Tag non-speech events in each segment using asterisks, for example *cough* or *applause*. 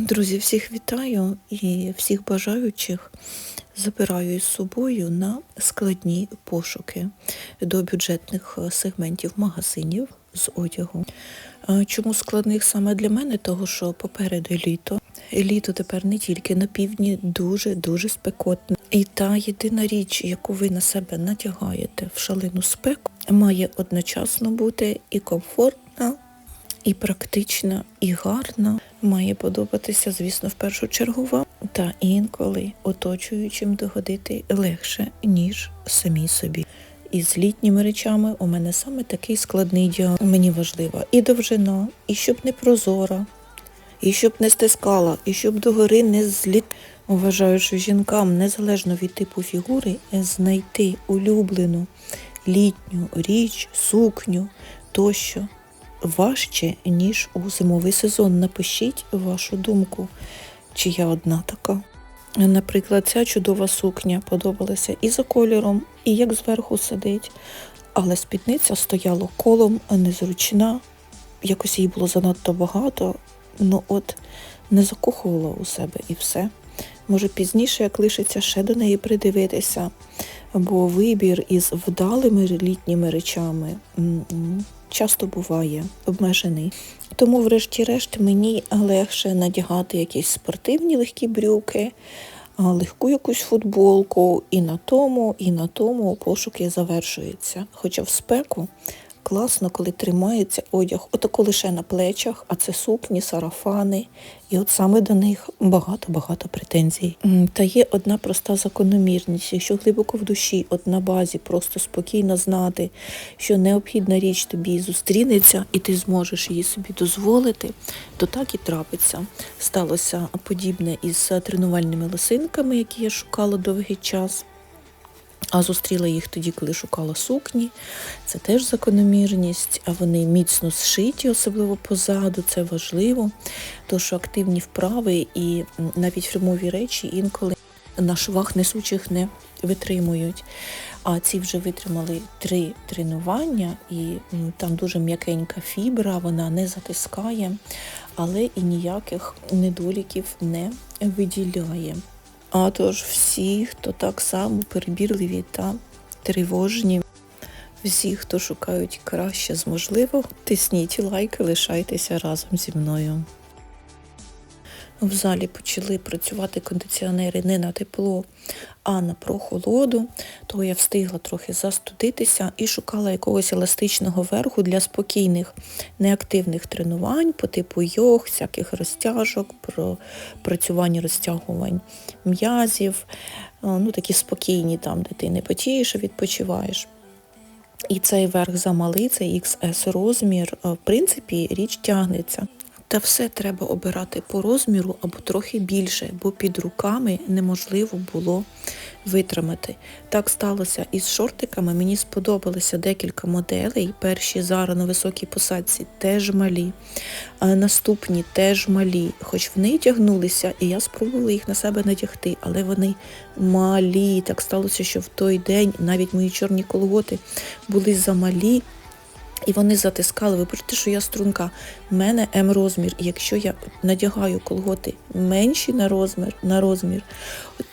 Друзі, всіх вітаю і всіх бажаючих забираю із собою на складні пошуки до бюджетних е, сегментів магазинів з одягу. Чому складних саме для мене? Того, що попереду літо. Літо тепер не тільки на півдні, дуже-дуже спекотне. І та єдина річ, яку ви на себе натягаєте в шалену спеку, має одночасно бути і комфортна, і практична, і гарна. Має подобатися, звісно, в першу чергу вам, та інколи оточуючим догодити легше, ніж самі собі. І з літніми речами у мене саме такий складний діагноз. Мені важлива і довжина, і щоб не прозора, і щоб не стискала, і щоб догори не зліт. Вважаю, що жінкам, незалежно від типу фігури, знайти улюблену літню річ, сукню тощо важче, ніж у зимовий сезон. Напишіть вашу думку, чи я одна така. Наприклад, ця чудова сукня подобалася і за кольором, і як зверху сидить, але спідниця стояла колом, незручна. Якось її було занадто багато, ну от не закохувала у себе і все. Може пізніше, як лишиться ще до неї придивитися, бо вибір із вдалими літніми речами часто буває обмежений. Тому, врешті-решт, мені легше надягати якісь спортивні легкі брюки, легку якусь футболку, і на тому, і на тому пошуки завершуються. Хоча в спеку класно, коли тримається одяг, отако лише на плечах, а це сукні, сарафани, і от саме до них багато-багато претензій. Та є одна проста закономірність, якщо глибоко в душі, от на базі, просто спокійно знати, що необхідна річ тобі зустрінеться, і ти зможеш її собі дозволити, то так і трапиться. Сталося подібне із тренувальними лосинками, які я шукала довгий час. А зустріла їх тоді, коли шукала сукні. Це теж закономірність, а вони міцно зшиті, особливо позаду, це важливо. Що активні вправи і навіть фірмові речі інколи на швах несучих не витримують. А ці вже витримали три тренування, і там дуже м'якенька фібра, вона не затискає, але і ніяких недоліків не виділяє. А тож всі, хто так само перебірливі та тривожні, всі, хто шукають краще з можливого, тисніть лайки, лишайтеся разом зі мною. В залі почали працювати кондиціонери не на тепло, а на прохолоду, то я встигла трохи застудитися і шукала якогось еластичного верху для спокійних, неактивних тренувань по типу йог, всяких розтяжок, працювання розтягувань м'язів, е, ну такі спокійні там, де ти не потієш, відпочиваєш. І цей верх замалий, цей XS розмір, е, в принципі, річ тягнеться. Та все треба обирати по розміру або трохи більше, бо під руками неможливо було витримати. Так сталося і з шортиками. Мені сподобалося декілька моделей. Перші зараз на високій посадці теж малі, а наступні теж малі, хоч вони тягнулися, і я спробувала їх на себе надягти, але вони малі. Так сталося, що в той день навіть мої чорні колготи були замалі. І вони затискали, ви бачите, що я струнка. У мене М розмір. І якщо я надягаю колготи менші на розмір, на розмір,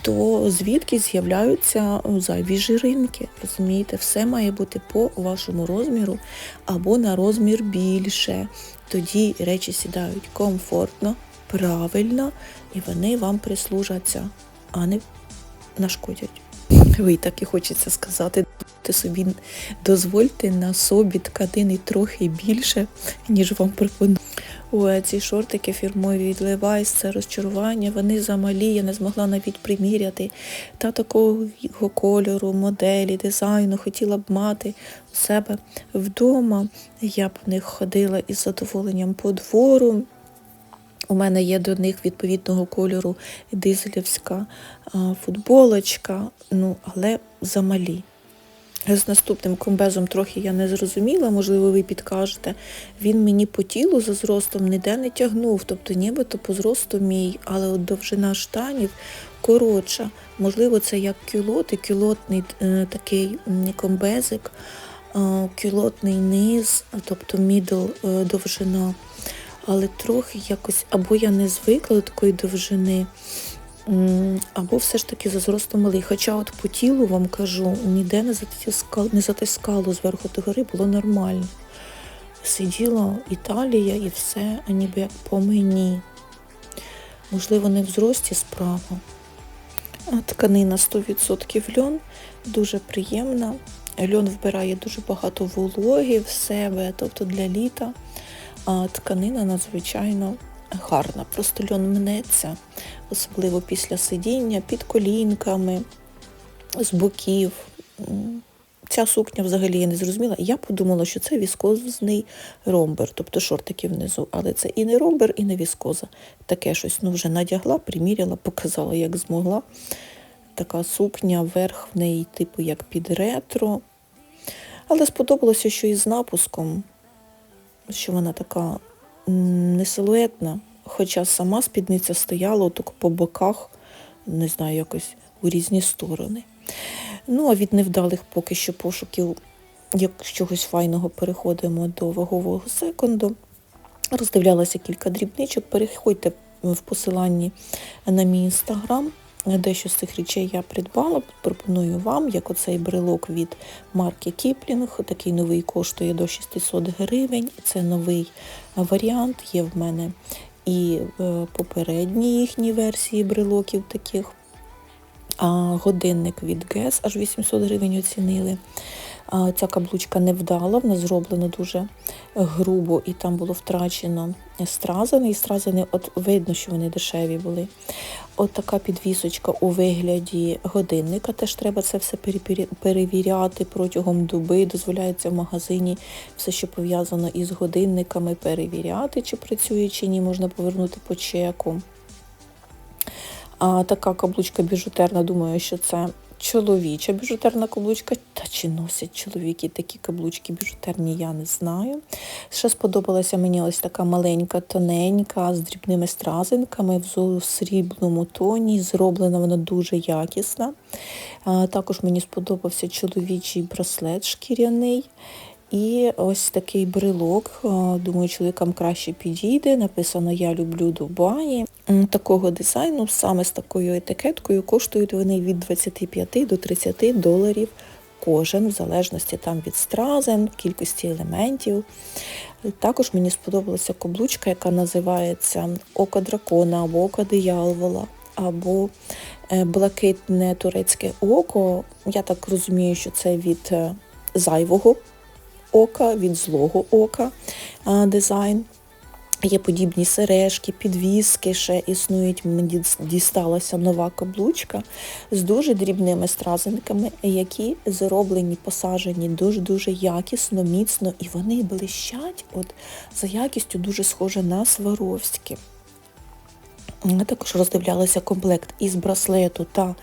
то звідки з'являються зайві жиринки. Розумієте, все має бути по вашому розміру або на розмір більше. Тоді речі сідають комфортно, правильно, і вони вам прислужаться, а не нашкодять. *laughs* Ви так і хочеться сказати, ти собі дозвольте на собі тканини трохи більше, ніж вам пропонують. Ой, ці шортики фірмові від Levi's, це розчарування, вони замалі, я не змогла навіть приміряти. Та такого кольору, моделі, дизайну хотіла б мати у себе вдома. Я б в них ходила із задоволенням по двору. У мене є до них відповідного кольору дизелівська футболочка, ну, але замалі. З наступним комбезом трохи я не зрозуміла, можливо, ви підкажете. Він мені по тілу за зростом ніде не тягнув, тобто нібито по зросту мій, але от довжина штанів коротша. Можливо, це як кюлот і кюлотний е, такий комбезик, е, кюлотний низ, тобто мідл е, довжина. але трохи якось або я не звикла до такої довжини, або все ж таки за зростом малий. Хоча от по тілу вам кажу, ніде не затискало, не затискало зверху до гори, було нормально. Сиділа Італія і все, ніби як по мені. Можливо, не в зрості справа. Тканина 100% льон, дуже приємна. Льон вбирає дуже багато вологи в себе, тобто для літа. А тканина надзвичайно гарна. Просто льон мнеться, особливо після сидіння, під колінками, з боків. Ця сукня взагалі я не зрозуміла. Я подумала, що це віскозний ромбер, тобто шортики внизу. Але це і не ромбер, і не віскоза. Таке щось ну, вже надягла, приміряла, показала, як змогла. Така сукня, верх в неї, типу, як під ретро. Але сподобалося, що із напуском, що вона така не силуетна, хоча сама спідниця стояла отак по боках, не знаю, якось у різні сторони. Ну, а від невдалих поки що пошуків, як чогось файного переходимо до вагового секунду. Роздивлялася кілька дрібничок. Переходьте в посиланні на мій інстаграм. Дещо з цих речей я придбала. Пропоную вам, як оцей брелок від марки Кіплінг. Такий новий коштує до 600 гривень. Це новий варіант. Є в мене і е, попередні їхні версії брелоків таких. А годинник від ГЕС аж 800 гривень оцінили. Ця каблучка не вдала, вона зроблена дуже грубо, і там було втрачено стразани. І стразани, от видно, що вони дешеві були. От така підвісочка у вигляді годинника. Теж треба це все перевіряти протягом доби. Дозволяється в магазині все, що пов'язано із годинниками, перевіряти, чи працює, чи ні, можна повернути по чеку. А така каблучка біжутерна, думаю, що це чоловіча біжутерна каблучка. Та чи носять чоловіки такі каблучки біжутерні, я не знаю. Ще сподобалася мені ось така маленька, тоненька, з дрібними стразинками в срібному тоні. Зроблена вона дуже якісна. Також мені сподобався чоловічий браслет шкіряний. І ось такий брелок, думаю, чоловікам краще підійде. Написано Я люблю Дубаї. Такого дизайну, саме з такою етикеткою, коштують вони від 25 до 30 доларів кожен, в залежності там від стразен, кількості елементів. Також мені сподобалася каблучка, яка називається Око дракона або Око диявола, або е, блакитне турецьке око. Я так розумію, що це від е, зайвого ока, від злого ока дизайн. Є подібні сережки, підвіски ще існують. Мені дісталася нова каблучка з дуже дрібними стразинками, які зроблені, посажені дуже-дуже якісно, міцно, і вони блищать от, за якістю дуже схоже на Сваровські. Я також роздивлялася комплект із браслету та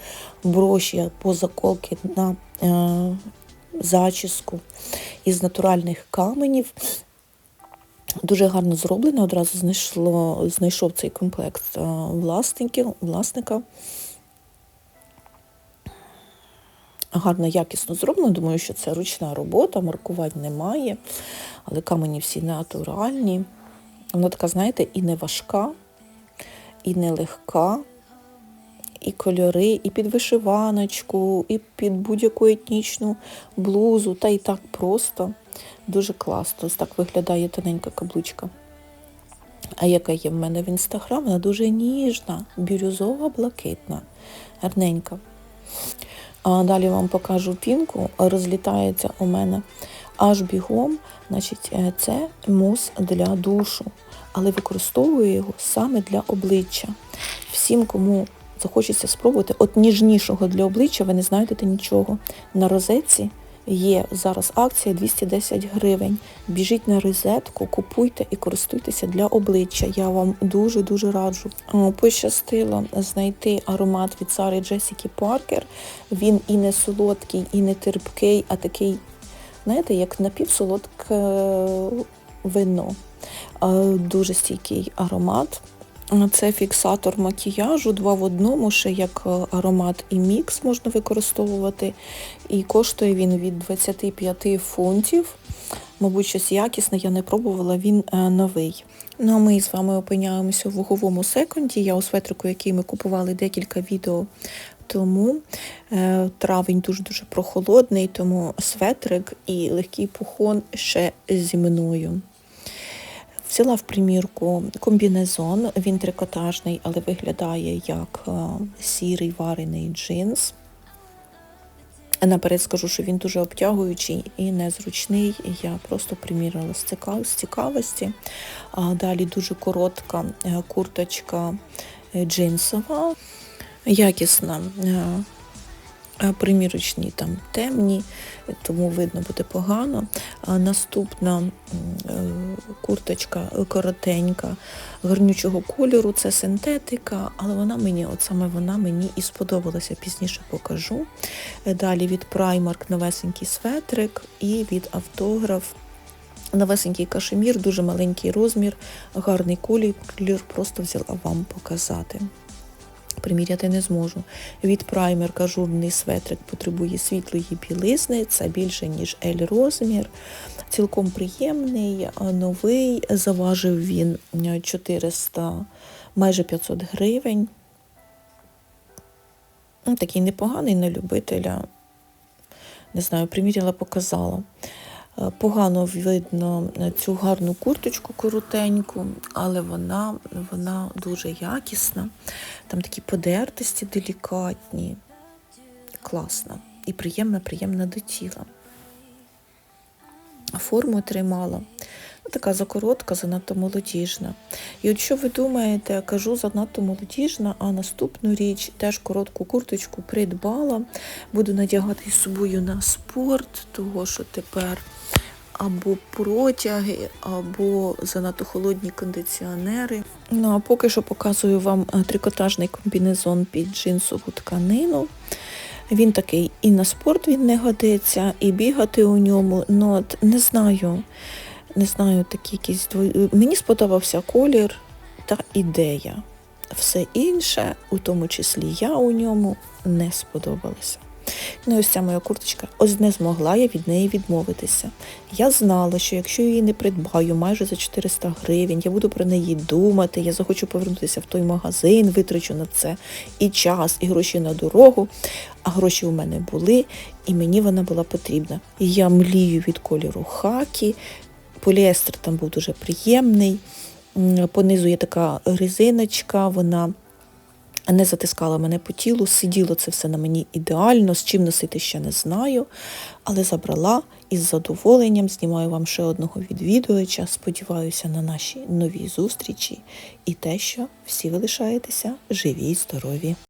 броші по заколки на е, зачіску із натуральних каменів. Дуже гарно зроблено, одразу знайшло, знайшов цей комплект е, власника. Гарно, якісно зроблено. Думаю, що це ручна робота, маркувань немає, але камені всі натуральні. Вона така, знаєте, і не важка, і не легка, і кольори, і під вишиваночку, і під будь-яку етнічну блузу, та і так просто. Дуже класно. Ось так виглядає тоненька каблучка. А яка є в мене в інстаграм, вона дуже ніжна, бірюзова, блакитна, гарненька. А далі вам покажу пінку. Розлітається у мене аж бігом. Значить, е, це мус для душу, але використовую його саме для обличчя. Всім, кому захочеться спробувати, от ніжнішого для обличчя, ви не знайдете нічого. На розетці є зараз акція 210 гривень. Біжіть на розетку, купуйте і користуйтеся для обличчя. Я вам дуже-дуже раджу. Пощастило знайти аромат від Сари Джесіки Паркер. Він і не солодкий, і не терпкий, а такий, знаєте, як напівсолодке вино. Е, Дуже стійкий аромат. Це фіксатор макіяжу, два в одному, ще як е, аромат і мікс можна використовувати. І коштує він від 25 фунтів. Мабуть, щось якісне, я не пробувала, він е, новий. Ну а ми з вами опиняємося в ваговому секунді. Я у светрику, який ми купували декілька відео тому. Е, Травень дуже-дуже прохолодний, тому светрик і легкий пухон ще зі мною. Взяла в примірку комбінезон, він трикотажний, але виглядає як е, сірий варений джинс. Наперед скажу, що він дуже обтягуючий і незручний. Я просто примірила з цікав- з цікавості. А далі дуже коротка е, курточка е, джинсова, якісна. Примірочні там темні, тому видно буде погано. Наступна е, курточка коротенька, гарнючого кольору, це синтетика, але вона мені, от саме вона мені і сподобалася, пізніше покажу. Е, Далі від Primark новесенький светрик і від автограф. Новесенький кашемір, дуже маленький розмір, гарний колір, просто взяла вам показати. Приміряти не зможу. Від праймер ажурний светрик потребує світлої білизни, це більше, ніж L розмір. Цілком приємний, новий. Заважив він е, 400, майже 500 гривень. Ну, Такий непоганий на любителя. Не знаю, приміряла, показала. Е, Погано видно цю гарну курточку коротеньку, але вона, вона дуже якісна. Там такі подертості делікатні. Класна. І приємна, приємна до тіла. Форму тримала. Така закоротка, занадто молодіжна. І от що ви думаєте, кажу занадто молодіжна, а наступну річ теж коротку курточку придбала. Буду надягати з собою на спорт, того що тепер або протяги, або занадто холодні кондиціонери. Ну а поки що показую вам е, трикотажний комбінезон під джинсову тканину. Він такий і на спорт він не годиться, і бігати у ньому. Ну от не знаю. Не знаю, такі якісь. Мені сподобався колір та ідея. Все інше, у тому числі я у ньому, не сподобалося. Ну ось ця моя курточка, ось не змогла я від неї відмовитися. Я знала, що якщо її не придбаю майже за 400 гривень, я буду про неї думати, я захочу повернутися в той магазин, витрачу на це і час, і гроші на дорогу. А гроші у мене були, і мені вона була потрібна. І я млію від кольору хакі, поліестер там був дуже приємний. Понизу є така резиночка, вона не затискала мене по тілу, сиділо це все на мені ідеально, з чим носити ще не знаю, але забрала із задоволенням, знімаю вам ще одного відвідувача, сподіваюся на наші нові зустрічі і те, що всі ви лишаєтеся живі й здорові.